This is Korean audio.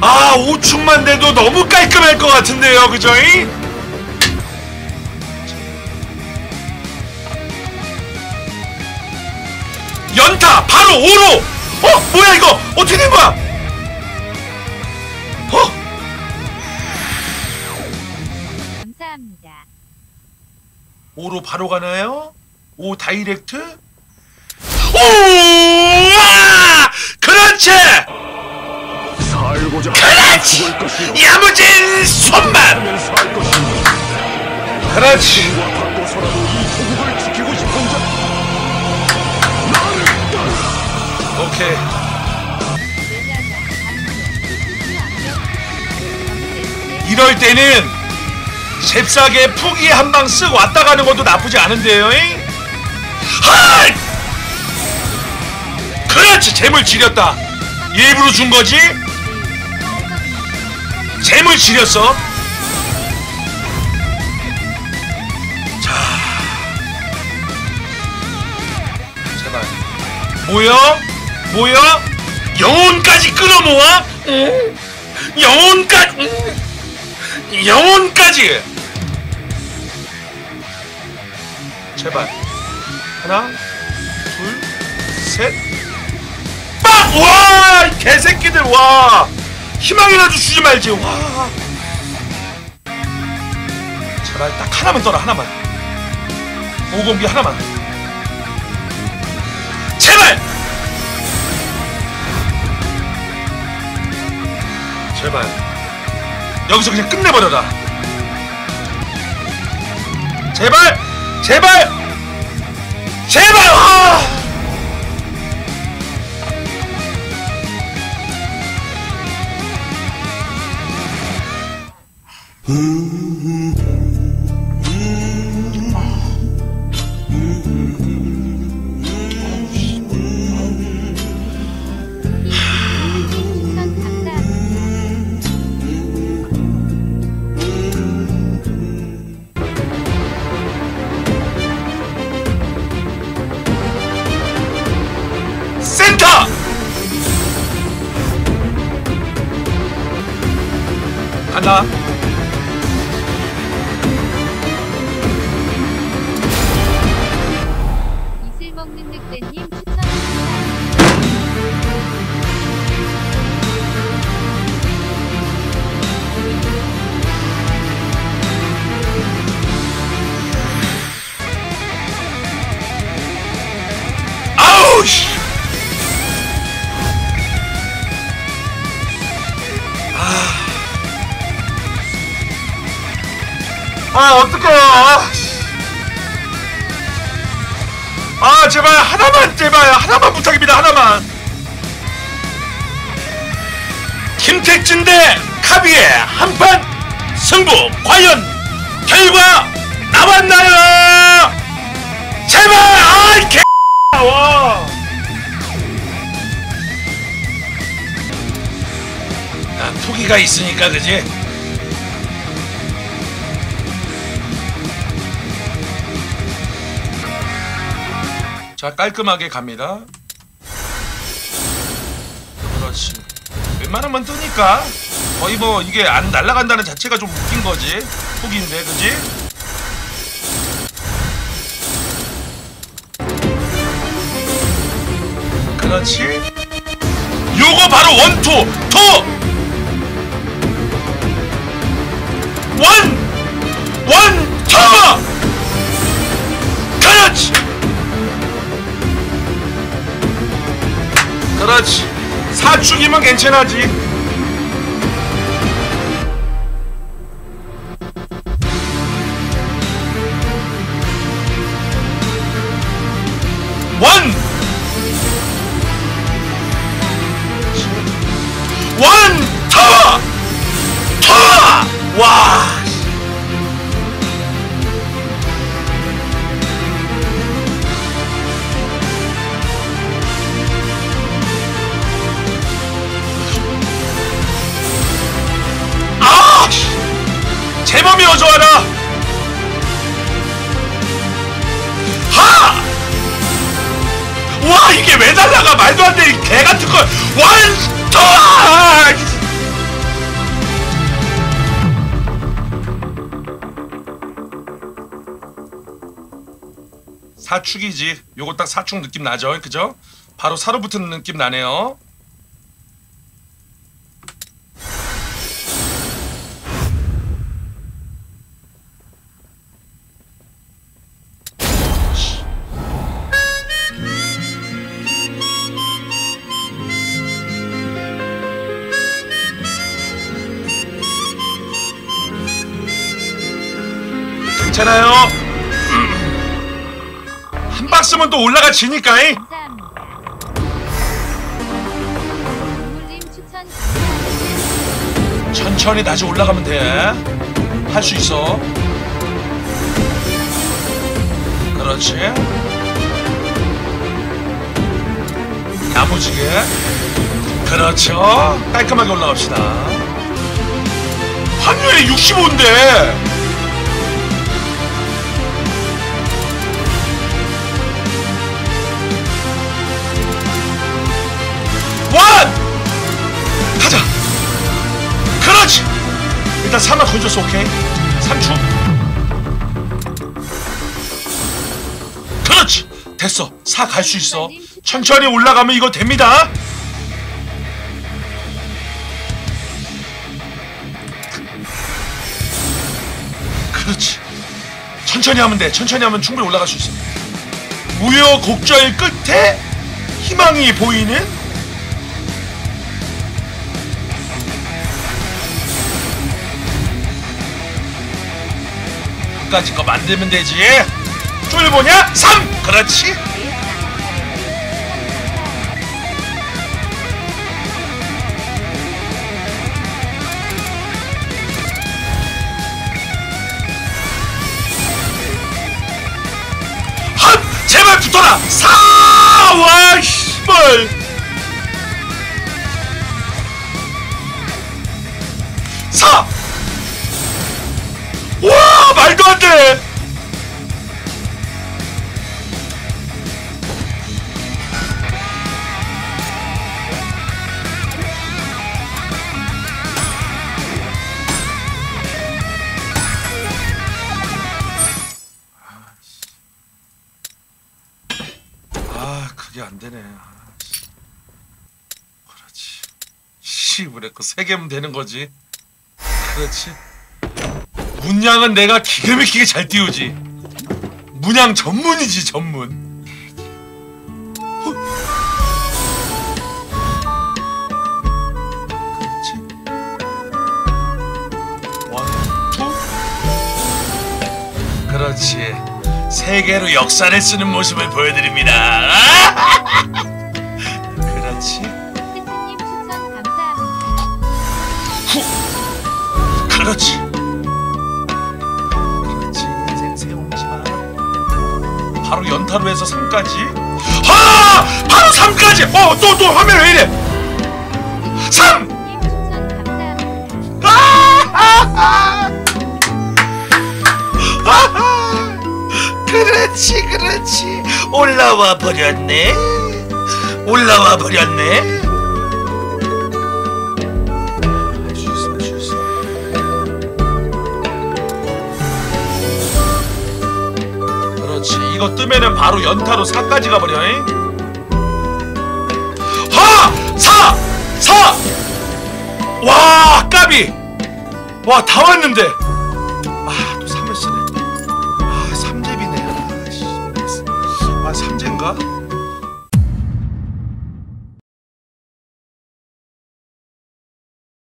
아 우측만 돼도 너무 깔끔할 것 같은데요 그죠잉? 연타 바로 5로 어 뭐야 이거 어떻게 된 거야 어 감사합니다. 5로 바로 가나요? 5 다이렉트? 오! 와! 그렇지! 그렇지! 야무진 손만! 그렇지! 오케이 이럴 때는 잽싸게 푸기 한 방 쓱 왔다 가는 것도 나쁘지 않은데요 잉? 하! 그렇지 재물 지렸다 일부러 준 거지? 재물 지렸어 자 제발 모여 모여 영혼까지 끌어모아 응? 영혼까지 응? 영혼까지 제발 하나 둘셋빡 와 개새끼들 와. 희망이라도 주지 말지 와. 제발 딱 하나만 떠라 하나만. 오공기 하나만. 제발! 제발. 여기서 그냥 끝내버려라. 제발! 제발! 제발! 아! 감 어떡해 아, 제발 하나만 제발 하나만 부탁입니다 하나만. 김택진 대 카비의 한판 승부 과연 결과 나왔나요? 제발 아이 개. 와. 아, 푸기가 있으니까 그지? 자 깔끔하게 갑니다. 그렇지. 웬만하면 뜨니까 거의 뭐 이게 안 날아간다는 자체가 좀 웃긴 거지. 푸기인데 그지? 그렇지. 요거 바로 원투 투 괜찮아지 날라가 말도 안돼이개 같은 걸 아, 사축이지. 요거 딱 사축 느낌 나죠? 그죠? 바로 사로 붙는 느낌 나네요 괜찮아요 한 박스면 또 올라가 지니까. 천천히 다시 올라가면 돼. 할 수 있어. 그렇지. 야무지게. 그렇죠. 깔끔하게 올라갑시다. 확률이 65인데. 3만 건졌어 오케이? 3초 그렇지. 됐어. 4 갈 수 있어. 천천히 올라가면 이거 됩니다. 그렇지. 천천히 하면 돼. 천천히 하면 충분히 올라갈 수 있어. 우여곡절 끝에 희망이 보이는 끝까지 거 만들면 되지. 쫄보냐? 3! 그렇지. 헛! 제발 붙어라! 4! 와, 씨발! 씨 그랬고 세 개면 되는 거지. 그렇지. 문양은 내가 기가 막히게 잘 띄우지. 문양 전문이지 전문. 어? 그렇지. 원, 투. 그렇지. 세 개로 역사를 쓰는 모습을 보여드립니다. 그렇지. 그렇지. 그렇지. 생생 오지 마. 바로 연타로 해서 3까지. 하! 바로 3까지. 어, 또 또 화면 왜 이래? 3. 님 추천 감사합니다. 아! 아하! 그렇지, 그렇지. 올라와 버렸네. 올라와 버렸네. 이거 뜨면은 바로 연타로 4까지 가버려. 잉? 하! 4! 4! 와 까비 와 다 왔는데 아 또 3을 쓰네 아 3잽이네 아씨 아 3잽인가?